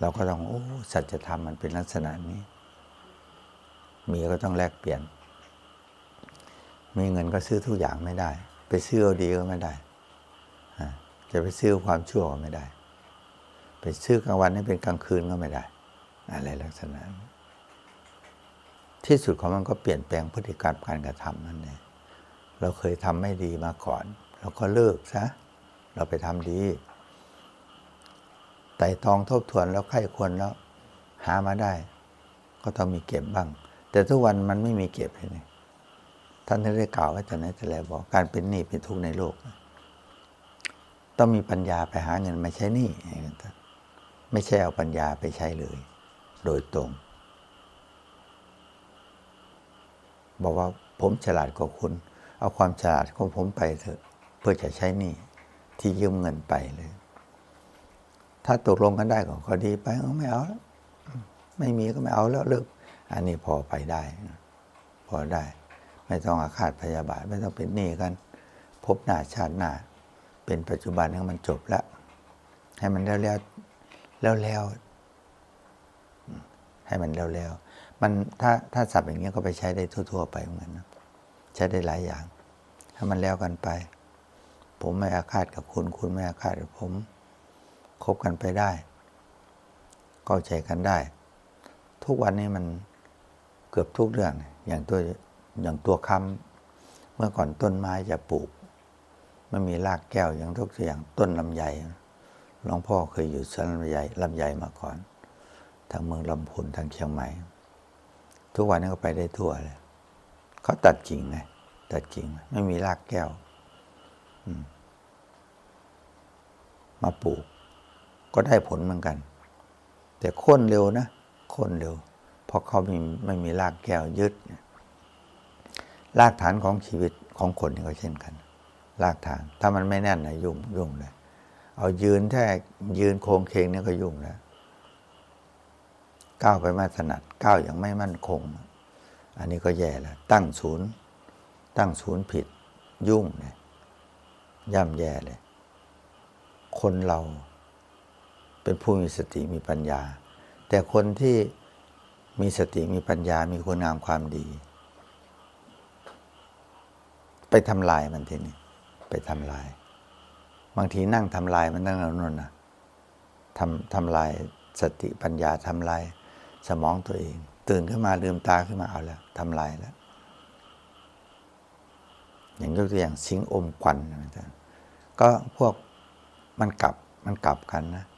เราก็ต้องโอ้สัจธรรมมันเป็นลักษณะนี้ มีก็ต้องแลกเปลี่ยน มีเงินก็ซื้อทุกอย่างไม่ได้ ไปซื้อดีก็ไม่ได้จะไปซื้อความชั่วก็ไม่ได้ ไปซื้อกลางวันให้เป็นกลางคืนก็ไม่ได้ อะไรลักษณะ ที่สุดของมันก็เปลี่ยนแปลงพฤติกรรมการกระทำนั่นเองเราเคยทำไม่ดีมาก่อน เราก็เลิกซะเราไปทำดี ไต่ตองทบทวนแล้วใครควรแล้วหามาได้ ก็ต้องมีเก็บบ้าง แต่ทุกวันมันไม่มีเก็บเลยท่านได้กล่าวไว้แต่ไหนแต่ไรบอกการเป็นหนี้เป็นทุกข์ในโลก ต้องมีปัญญาไปหาเงินมาใช้หนี้ไม่ใช่เอาปัญญาไปใช้เลย โดยตรง บอกว่าผมฉลาดกว่าคุณ เอาความฉลาดของผมไปเถอะ เพื่อจะใช้หนี้ที่ยืมเงินไปเลย ถ้าตกลงกันได้ก็ก็ดีไปเอาไม่เอาแล้วไม่มีก็ไม่เอาแล้วเลิก อันนี้พอไปได้ พอได้ ไม่ต้องอาฆาตพยาบาท ไม่ต้องเป็นหนี้กัน พบหน้าชาติหน้า เป็นปัจจุบันให้มันจบแล้ว ให้มันแล้วแล้วแล้วแล้วให้มันแล้วแล้วมันถ้าถ้าสับอย่างเงี้ยก็ไปใช้ได้ทั่ว ๆ ไปเหมือนกันนะใช้ได้หลายอย่างให้มันแล้วกันไป ผมไม่อาฆาตกับคุณ คุณไม่อาฆาตกับผม คบกันไปได้ เข้าใจกันได้ ทุกวันนี้มันเกือบทุกเรื่อง อย่างตัวอย่างตัวคำเมื่อก่อนต้นไม้จะปลูกไม่มีรากแก้วอย่างทุกอย่างต้นลำไยหลวงพ่อเคยอยู่สวนลำไยลำไยมาก่อน ทางเมืองลำพูนทางเชียงใหม่ ทุกวันนี้ก็ไปได้ทั่วเลยเขาตัดกิ่งไงตัดกิ่งไม่มีรากแก้วมาปลูก ก็ได้ผลเหมือนกัน แต่โค่นเร็วนะโค่นเร็ว เพราะเขาไม่ไม่มีรากแก้วยึดรากฐานของชีวิตของคนนี่ก็เช่นกัน รากฐาน ถ้ามันไม่แน่นนะยุ่งยุ่งเลยเอายืนแค่ยืนโค้งเคงนี่ก็ยุ่งแล้วก้าวไปไม่ถนัดก้าวอย่างไม่มั่นคง อันนี้ก็แย่แล้วตั้งศูนย์ ตั้งศูนย์ผิดยุ่งเลยย่ำแย่เลย คนเรา เป็นผู้มีสติมีปัญญา แต่คนที่มีสติมีปัญญามีคุณงามความดี ไปทำลายมันทีนี้ไปทำลาย บางทีนั่งทำลายมันตั้งแต่นนนะทำทำลายสติปัญญาทำลายสมองตัวเอง ตื่นขึ้นมาลืมตาขึ้นมาเอาแล้วทำลายแล้ว อย่างยกตัวอย่างสิงอมควันก็พวกมันกลับมันกลับกันนะ